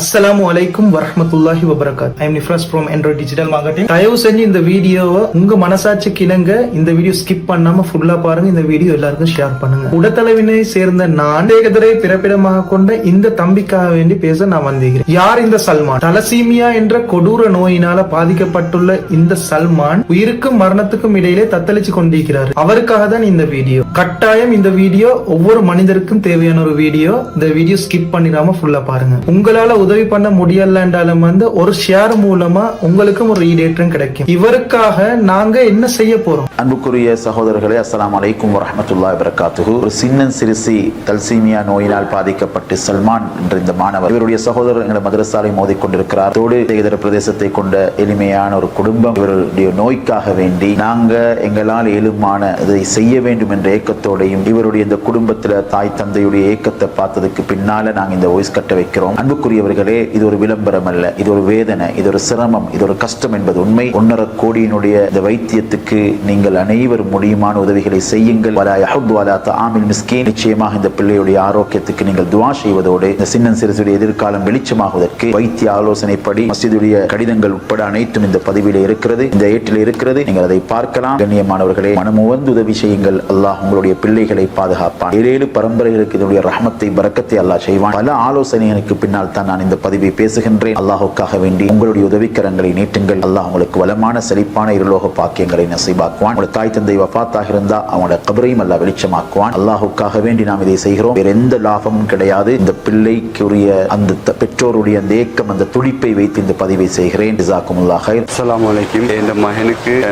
அஸ்ஸலாமு அலைக்கும் வரமத்துல்லாஹி வபரகாத் I'm Nifras from Android digital marketing தயவு செஞ்சு இந்த வீடியோவை உங்க மனசாட்சிக்கு இணங்க இந்த வீடியோ ஸ்கிப் பண்ணாம ஃபுல்லா பாருங்க. இந்த வீடியோ எல்லாருக்கும் ஷேர் பண்ணுங்க. உடத்தளவினை சேர்ந்த நான் பிறப்பிடமாக கொண்ட இந்த தம்பிக்காக வேண்டி பேச நான் வந்திருக்கிறேன். யார் இந்த சல்மான்? தலசீமியா என்ற கொடூர நோயினால பாதிக்கப்பட்டுள்ள இந்த சல்மான் உயிருக்கும் மரணத்துக்கும் இடையிலே தத்தளிச்சு கொண்டிருக்கிறார். அவருக்காக தான் இந்த வீடியோ. கட்டாயம் இந்த வீடியோ ஒவ்வொரு மனிதருக்கும் தேவையான ஒரு வீடியோ. இந்த வீடியோ ஸ்கிப் பண்ணிடாம ஃபுல்லா பாருங்க. உங்களால உதவி பண்ண முடியலன்றாலும் வந்து ஒரு ஷேர் மூலமா உங்களுக்கும் ஒரு ஈடேற்றம் கிடைக்கும். இவருக்காக நாங்க என்ன செய்ய போறோம்? அன்புக்குரிய சகோதரர்களே அஸ்லாம் அலைக்கும் வரமத்துல்லா வரகாத்துஹு ஒரு சின்னன் சிறுசி தல்சீமியா நோயினால் பாதிக்கப்பட்டு சல்மான் என்ற இந்த மாணவர் இவருடைய சகோதரர் எங்களை மதரசாலை மோதிக்கொண்டிருக்கிறார். தோடு இதர பிரதேசத்தை கொண்ட எளிமையான ஒரு குடும்பம் இவருடைய நோய்க்காக வேண்டி நாங்க எங்களால் இயலுமான இதை செய்ய வேண்டும் என்ற ஏக்கத்தோடையும் இவருடைய இந்த குடும்பத்துல தாய் தந்தையுடைய ஏக்கத்தை பார்த்ததுக்கு பின்னால நாங்க இந்த வாய்ஸ் கட்ட வைக்கிறோம். சகோதரர்களே இது ஒரு விளம்பரம் அல்ல இது ஒரு வேதனை இது ஒரு சிரமம் இது ஒரு கஷ்டம் என்பது உண்மை. ஒன்னரை கோடியினுடைய இந்த வைத்தியத்துக்கு நீங்கள் அனைவரும் முடியுமான உதவிகளை செய்யுங்கள். வலா யஹுத் வலா தஆமில் மிஸ்கீன். நிச்சயமாக இந்த பிள்ளையுடைய ஆரோக்கியத்துக்கு நீங்கள் துவா செய்வதோடு இந்த சின்னன் சிறுசுடைய எதிர்காலம் வெளிச்சமாகுவதற்கு வைத்திய ஆலோசனைப்படி மசிதுடைய கடிதங்கள் உட்பட அனைத்தும் இந்த பதிவில் இருக்கிறது இந்த ஏட்டில் இருக்கிறது. நீங்கள் அதை பார்க்கலாம். கண்ணியமானவர்களே மனமுவந்து உதவி செய்யுங்கள். அல்லாஹ் உங்களுடைய பிள்ளைகளை பாதுகாப்பான். ஏழேழு பரம்பரைகளுக்கு இதனுடைய ரஹமத்தை பறக்கத்தை அல்லாஹ் செய்வான். பல ஆலோசனைகளுக்கு பின்னால் தான் நான் இந்த பதிவை பேசுகின்றேன். அல்லாஹுக்காக வேண்டி உங்களுடைய உதவிக்கரங்களை நீட்டுங்கள். அல்லாஹ் உங்களுக்கு வளமான செழிப்பான இருலோக பாக்கியங்களை நசைபாக்குவான். உங்கள் தாய் தந்தை வஃபாத்தாக இருந்தா அவங்களோட கபரையும் அல்ல வெளிச்சமாக்குவான். அல்லாஹுக்காக வேண்டி நாம் இதை செய்கிறோம். வேற எந்த லாபமும் கிடையாது. இந்த பிள்ளைக்குரிய அந்த த- பெற்றோருடைய அந்த ஏக்கம் அந்த துடிப்பை வைத்து இந்த பதிவை செய்கிறேன். அஸ்லாம் வலைக்கும் அஸ்ஸலாமு என் மகனுக்கு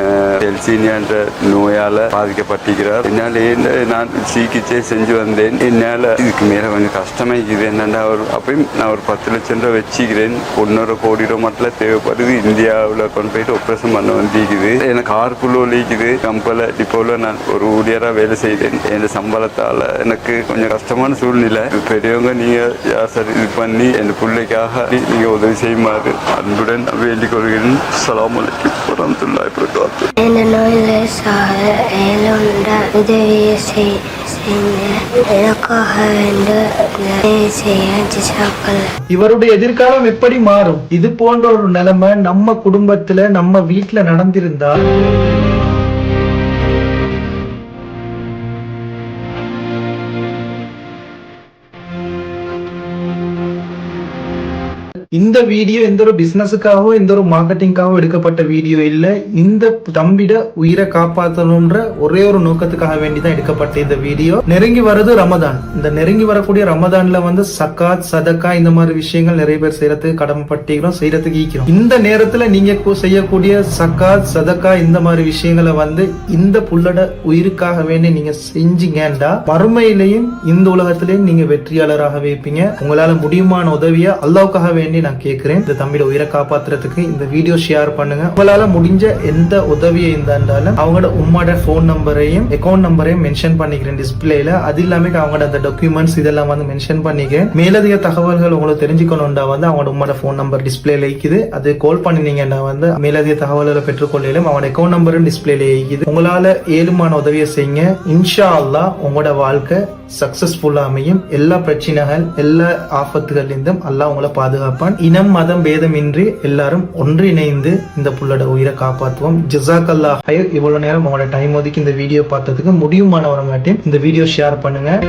என்ற நோயால பாதிக்கப்பட்டிருக்கிறார். என்னால் நான் சிகிச்சை செஞ்சு வந்தேன். என்னால் இதுக்கு மேல கொஞ்சம் கஷ்டமா இருக்குது என்னன்னா அவர் அப்பயும் நான் ஒரு பத்து லட்சம் ரூபா வச்சுக்கிறேன். ஒன்னொரு கோடி ரூபா மட்டும் தேவைப்படுது. இந்தியாவில் கொண்டு போயிட்டு ஒப்ரேஷன் பண்ண வந்திருக்குது எனக்கு ஆறுக்குள்ள லீக்குது கம்பல டிப்போவில் நான் ஒரு ஊழியராக வேலை செய்தேன். என் சம்பளத்தால் எனக்கு கொஞ்சம் கஷ்டமான சூழ்நிலை. பெரியவங்க நீங்கள் யார் சரி இது பண்ணி என் பிள்ளைக்காக நீங்கள் உதவி செய்யுமாறு அன்புடன் வேண்டிக் கொள்கிறேன். சலாம் அலைக்கும் வரமத்துல்லாய் பிரகாத்து இந்த நோயில் சாக உதவியை செய். இவருடைய எதிர்காலம் எப்படி மாறும்? இது போன்ற ஒரு நிலைமை நம்ம குடும்பத்துல நம்ம வீட்டுல நடந்திருந்தா இந்த வீடியோ எந்த ஒரு பிசினஸுக்காகவோ எந்த ஒரு மார்க்கெட்டிங்காகவோ எடுக்கப்பட்ட வீடியோ இல்லை. இந்த தம்பிட உயிரை காப்பாற்றணும்ன்ற ஒரே ஒரு நோக்கத்துக்காக வேண்டி தான் எடுக்கப்பட்ட இந்த வீடியோ. நெருங்கி வர்றது ரமதான். இந்த நெருங்கி வரக்கூடிய ரமதான்ல வந்து சக்காத் சதக்கா இந்த மாதிரி விஷயங்கள் நிறைய பேர் செய்யறதுக்கு கடமைப்பட்டிக்கிறோம் செய்யறதுக்கு ஈக்கிறோம். இந்த நேரத்துல நீங்க செய்யக்கூடிய சக்காத் சதக்கா இந்த மாதிரி விஷயங்களை வந்து இந்த புள்ளட உயிருக்காக வேண்டி நீங்க செஞ்சீங்கடா மறுமையிலையும் இந்த உலகத்திலையும் நீங்க வெற்றியாளராக வைப்பீங்க உங்களால முடியுமான உதவியை அல்லாவுக்காக வேண்டி நான் கேட்கிறேன் இந்த தம்பியோட உயிரை காப்பாத்துறதுக்கு இந்த வீடியோ ஷேர் பண்ணுங்க. உங்களால முடிஞ்ச எந்த உதவியை இருந்தாலும் அவங்களோட உம்மோட ஃபோன் நம்பரையும் அக்கௌண்ட் நம்பரையும் மென்ஷன் பண்ணிக்கிறேன் டிஸ்பிளேல அது இல்லாம அவங்களோட அந்த டாக்குமெண்ட்ஸ் இதெல்லாம் வந்து மென்ஷன் பண்ணிக்கிறேன். மேலதிக தகவல்கள் உங்களுக்கு தெரிஞ்சுக்கணும்டா வந்து அவங்களோட உம்மோட ஃபோன் நம்பர் டிஸ்பிளேல இருக்குது அது கால் பண்ணினீங்கன்னா வந்து மேலதிக தகவல்களை பெற்றுக்கொள்ளையிலும் அவங்களோட அக்கௌண்ட் நம்பரும் டிஸ்பிளேல இருக்குது உங்களால ஏழுமான உதவியை செய்யுங்க. இன்ஷா அல்லா உங்களோட வாழ்க்கை சக்சஸ்ஃபுல்லாக அமையும் எல்லா பிரச்சனைகள் எல்லா ஆபத்துகள்லேருந்தும் அல்லாஹ் உங்களை பாதுகாப்பான். இனம் மதம் பேதமின்றி எல்லாரும் ஒன்றிணைந்து இந்த புள்ளோட உயிரை காப்பாற்றுவோம். ஜிசாக்கல்லா அல்லா இவ்வளோ நேரம் உங்களோட டைம் ஒதுக்கி இந்த வீடியோ பார்த்ததுக்கு முடியுமானவரை மாட்டேன் இந்த வீடியோ ஷேர் பண்ணுங்கள்